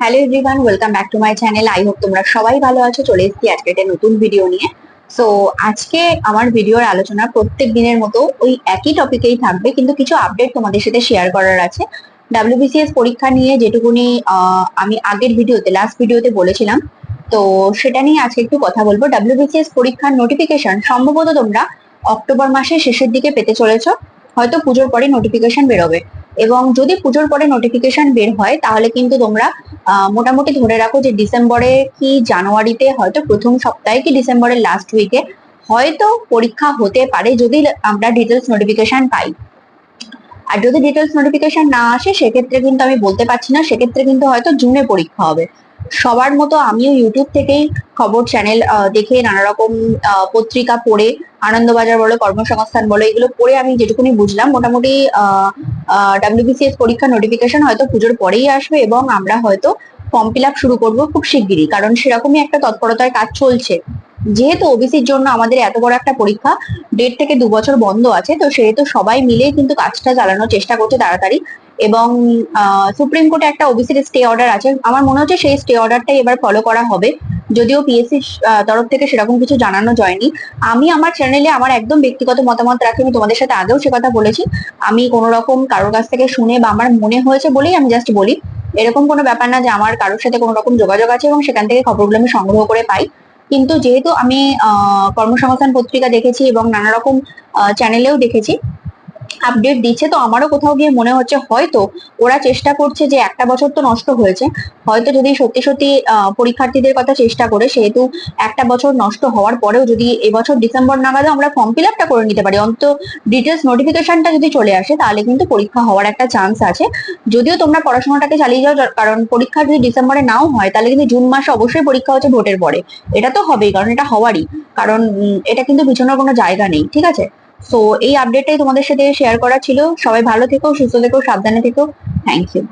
Hello everyone welcome back to my channel I hope তোমরা সবাই ভালো আছো। চলে এসেছি আজকে একটা নতুন ভিডিও নিয়ে। সো আজকে আমার ভিডিওর আলোচনা প্রত্যেক দিনের মতো ওই একই টপিকেই থাকবে, কিন্তু কিছু আপডেট তোমাদের সাথে শেয়ার করার আছে। ডাব্লিউবিসিএস পরীক্ষা নিয়ে যেটুকুনি আমি আগের ভিডিওতে লাস্ট ভিডিওতে বলেছিলাম। তো সেটা নিয়ে আজকে একটু কথা বলব। ডাব্লিউবিসিএস পরীক্ষার নোটিফিকেশন সম্ভবত তোমরা অক্টোবর মাসের শেষের দিকে পেতে চলেছো। হয়তো পুজোর পরে নোটিফিকেশন বেরোবে। এবং যদি পুজোর পরে নোটিফিকেশন বের হয়, তাহলে কিন্তু তোমরা মোটামুটি ধরে রাখো যে ডিসেম্বরে কি জানুয়ারিতে হয়তো প্রথম সপ্তাহে কি ডিসেম্বরের লাস্ট উইকে হয়তো পরীক্ষা হতে পারে যদি আমরা ডিটেলস নোটিফিকেশন পাই। আর যদি ডিটেলস নোটিফিকেশন না আসে, সেক্ষেত্রে কিন্তু আমি বলতে পারছি না, সেক্ষেত্রে কিন্তু হয়তো জুনে পরীক্ষা হবে। সবার মতো আমিও ইউটিউব থেকেই খবর চ্যানেল দেখে নানা রকম পত্রিকা পড়ে, আনন্দবাজার বলো, কর্মসংস্থান বলো, এগুলো পড়ে আমি যেটুকুনি বুঝলাম, মোটামুটি ডাব্লিউবিসিএস পরীক্ষার নোটিফিকেশন হয়তো পুজোর পরেই আসবে এবং আমরা হয়তো ফর্ম ফিল আপ শুরু করব খুব শিগগিরই, কারণ সেরকমই একটা তৎপরতার কাজ চলছে। যেহেতু ওবিসির জন্য আমাদের এত বড় একটা পরীক্ষা দেড় থেকে দু বছর বন্ধ আছে, তো সেহেতু সবাই মিলে কিন্তু কাজটা চালানোর চেষ্টা করছে তাড়াতাড়ি। এবং সুপ্রিম কোর্টে একটা ওবিসির স্টে অর্ডার আছে। আমার মনে হচ্ছে সেই স্টে অর্ডারটাই এবার ফলো করা হবে। যদিও পিএসসি তরফ থেকে সেরকম কিছু জানানো যায়নি। আমি আমার চ্যানেলে আমার একদম ব্যক্তিগত মতামত রাখি, আমি তোমাদের সাথে আগেও সে কথা বলেছি। আমি কোনো রকম কারোর কাছ থেকে শুনে বা আমার মনে হয়েছে বলেই আমি জাস্ট বলি। এরকম কোনো ব্যাপার না যে আমার কারোর সাথে কোনো রকম যোগাযোগ আছে এবং সেখান থেকে খবরগুলো আমি সংগ্রহ করে পাই। কিন্তু যেহেতু আমি কর্মসংস্থান পত্রিকা দেখেছি এবং নানা রকম চ্যানেলেও দেখেছি আপডেট দিচ্ছে, তো আমারও কোথাও গিয়ে মনে হচ্ছে হয়তো ওরা চেষ্টা করছে যে একটা বছর তো নষ্ট হয়েছে, হয়তো যদি সত্যি সত্যি পরীক্ষার্থীদের কথা চেষ্টা করে, সেহেতু একটা বছর নষ্ট হওয়ার পরেও যদি এবছর ডিসেম্বর নাগাদও আমরা ফর্ম ফিল আপটা করে নিতে পারি, অন্তত ডিটেলস নোটিফিকেশনটা যদি চলে আসে, তাহলে কিন্তু পরীক্ষা হওয়ার একটা চান্স আছে। যদিও তোমরা পড়াশোনাটাকে চালিয়ে যাও কারণ পরীক্ষা যদি ডিসেম্বরে নাও হয়, তাহলে কিন্তু জুন মাসে অবশ্যই পরীক্ষা হচ্ছে ভোটের পরে। এটা তো হবেই, কারণ এটা হওয়ারই, কারণ এটা কিন্তু পিছনের কোনো জায়গা নেই, ঠিক আছে? সো এই আপডেটটাই তোমাদের সাথে শেয়ার করা ছিল। সবাই ভালো থেকো, সুস্থ থেকো, সাবধানে থেকো। Thank you